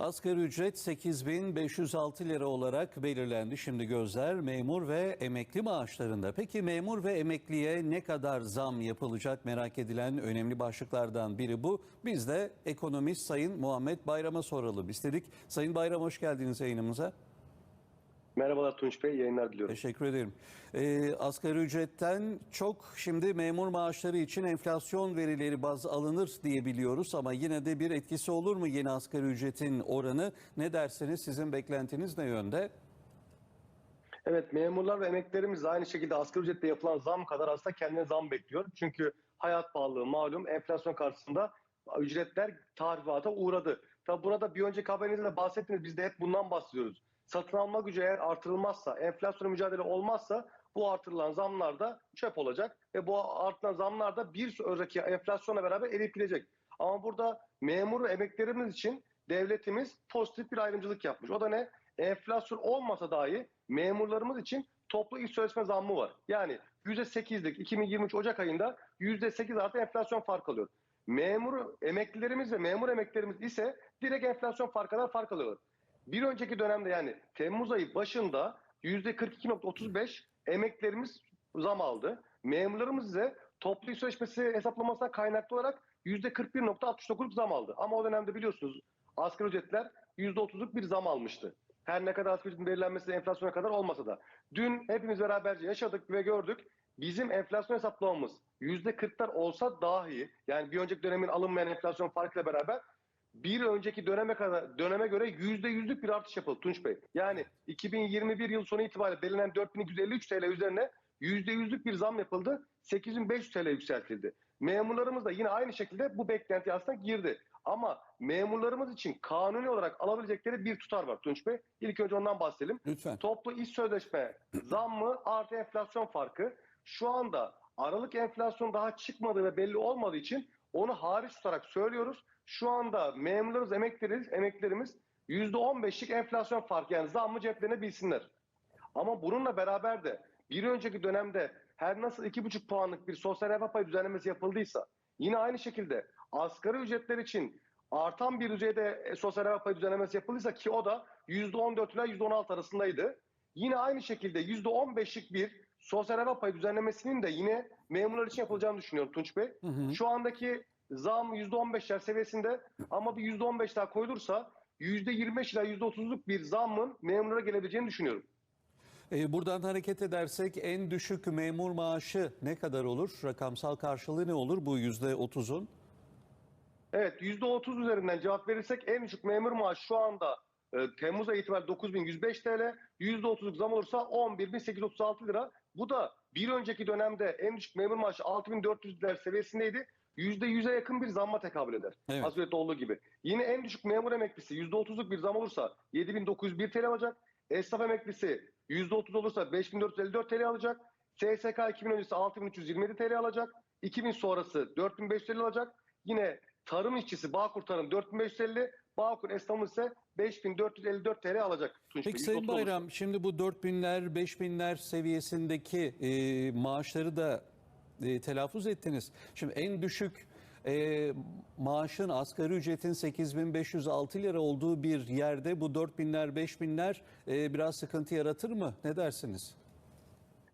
Asgari ücret 8506 lira olarak belirlendi. Şimdi gözler memur ve emekli maaşlarında. Peki memur ve emekliye ne kadar zam yapılacak merak edilen önemli başlıklardan biri bu. Biz de ekonomist Sayın Muhammed Bayram'a soralım istedik. Sayın Bayram hoş geldiniz yayınımıza. Merhabalar Tunç Bey, yayınlar diliyorum. Teşekkür ederim. Ee, asgari ücretten çok şimdi memur maaşları için enflasyon verileri baz alınır diye biliyoruz ama yine de bir etkisi olur mu yeni asgari ücretin oranı? Ne dersiniz? Sizin beklentiniz ne yönde? Evet, memurlar ve emeklilerimiz de aynı şekilde asgari ücretle yapılan zam kadar aslında kendine zam bekliyor. Çünkü hayat pahalılığı malum, enflasyon karşısında ücretler tahribata uğradı. Tabi burada bir önceki haberinizde de bahsettiniz, biz de hep bundan bahsediyoruz. Satın alma gücü eğer artırılmazsa, enflasyona mücadele olmazsa bu artırılan zamlar da çöp olacak ve bu artılan zamlar da bir sonraki enflasyonla beraber eriyip gidecek. Ama burada memur ve emeklerimiz için devletimiz pozitif bir ayrımcılık yapmış. O da ne? Enflasyon olmasa dahi memurlarımız için toplu iş sözleşme zammı var. Yani %8'lik 2023 Ocak ayında %8 artı enflasyon fark alıyor. Memur emeklilerimiz ve memur emeklilerimiz ise direkt enflasyon fark kadar fark alıyorlar. Bir önceki dönemde yani Temmuz ayı başında %42.35 emeklilerimiz zam aldı. Memurlarımız ise toplu sözleşmesi hesaplamasına kaynaklı olarak %41.69 zam aldı. Ama o dönemde biliyorsunuz asgari ücretler %30'luk bir zam almıştı. Her ne kadar asgari ücretin belirlenmesi enflasyona kadar olmasa da. Dün hepimiz beraberce yaşadık ve gördük. Bizim enflasyon hesaplamamız %40'lar olsa dahi yani bir önceki dönemin alınmayan enflasyon farkıyla beraber bir önceki döneme kadar döneme göre yüzde yüzlük bir artış yapıldı Tunç Bey. Yani 2021 yıl sonu itibariyle belirlenen 4253 TL üzerine yüzde yüzlük bir zam yapıldı. 8500 TL yükseltildi. Memurlarımız da yine aynı şekilde bu beklenti aslında girdi. Ama memurlarımız için kanuni olarak alabilecekleri bir tutar var Tunç Bey. İlk önce ondan bahsedelim. Lütfen. Toplu iş sözleşme zammı artı enflasyon farkı. Şu anda Aralık enflasyon daha çıkmadığı ve belli olmadığı için onu hariç tutarak söylüyoruz. Şu anda memurlarımız, emeklerimiz, emeklerimiz %15'lik enflasyon farkı yani zammı ceplerine bilsinler. Ama bununla beraber de bir önceki dönemde her nasıl 2,5 puanlık bir sosyal refah payı düzenlemesi yapıldıysa yine aynı şekilde asgari ücretler için artan bir düzeyde e, sosyal refah payı düzenlemesi yapıldıysa ki o da %14 ile %16 arasındaydı. Yine aynı şekilde %15'lik bir sosyal refah payı düzenlemesinin de yine memurlar için yapılacağını düşünüyorum Tunç Bey. Şu andaki zam %15'ler seviyesinde ama bir %15 daha koyulursa %25 ila %30'luk bir zammın memurlara gelebileceğini düşünüyorum. Ee, buradan hareket edersek en düşük memur maaşı ne kadar olur? Rakamsal karşılığı ne olur bu %30'un? Evet %30 üzerinden cevap verirsek en düşük memur maaşı şu anda e, Temmuz ayı itibariyle 9105 TL. %30'luk zam olursa 11836 lira. Bu da bir önceki dönemde en düşük memur maaşı 6400 lira seviyesindeydi. %100'e yakın bir zamma tekabül eder. Evet. Az önce olduğu gibi. Yine en düşük memur emeklisi %30'luk bir zam olursa 7901 TL alacak. Esnaf emeklisi %30 olursa 5454 TL alacak. SSK 2000 öncesi 6327 TL alacak. 2000 sonrası 4500 TL alacak. Yine tarım işçisi Bağkur Tarım 4550, Bağkur esnafımız ise 5454 TL alacak. Tunç Peki Bey, Sayın %30 olursa. Bayram şimdi bu 4000'ler 5000'ler seviyesindeki e, maaşları da e, telaffuz ettiniz. Şimdi en düşük e, maaşın asgari ücretin 8506 lira olduğu bir yerde bu 4000'ler 5000'ler e, biraz sıkıntı yaratır mı? Ne dersiniz?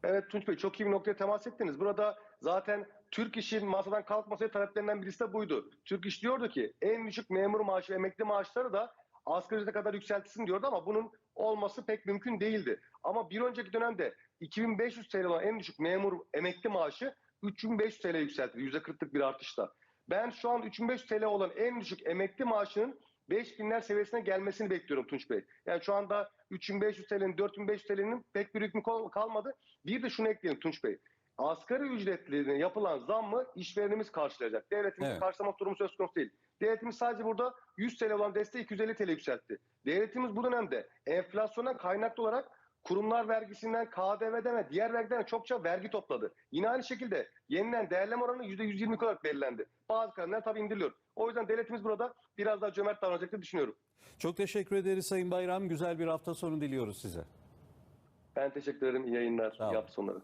Evet Tunç Bey çok iyi bir noktaya temas ettiniz. Burada zaten Türk İş'in masadan kalkması taleplerinden birisi de buydu. Türk İş diyordu ki en düşük memur maaşı ve emekli maaşları da asgari ücrete kadar yükseltilsin diyordu ama bunun olması pek mümkün değildi. Ama bir önceki dönemde 2500 TL olan en düşük memur emekli maaşı 3500 TL yükseltildi. %40'lık bir artışla. Ben şu an 3500 TL olan en düşük emekli maaşının 5000'ler seviyesine gelmesini bekliyorum Tunç Bey. Yani şu anda 3500 TL'nin 4500 TL'nin pek bir hükmü kal- kalmadı. Bir de şunu ekleyelim Tunç Bey. Asgari ücretlerine yapılan zammı işverenimiz karşılayacak. Devletimiz Evet. karşılama durumu söz konusu değil. Devletimiz sadece burada 100 TL olan desteği 250 TL yükseltti. Devletimiz bu dönemde enflasyona kaynaklı olarak kurumlar vergisinden, KDV'den ve diğer vergiden çokça vergi topladı. Yine aynı şekilde yeniden değerleme oranı %120 olarak belirlendi. Bazı kalemler tabii indiriliyor. O yüzden devletimiz burada biraz daha cömert davranacaktır düşünüyorum. Çok teşekkür ederiz Sayın Bayram. Güzel bir hafta sonu diliyoruz size. Ben teşekkür ederim. İyi yayınlar. İyi hafta sonları.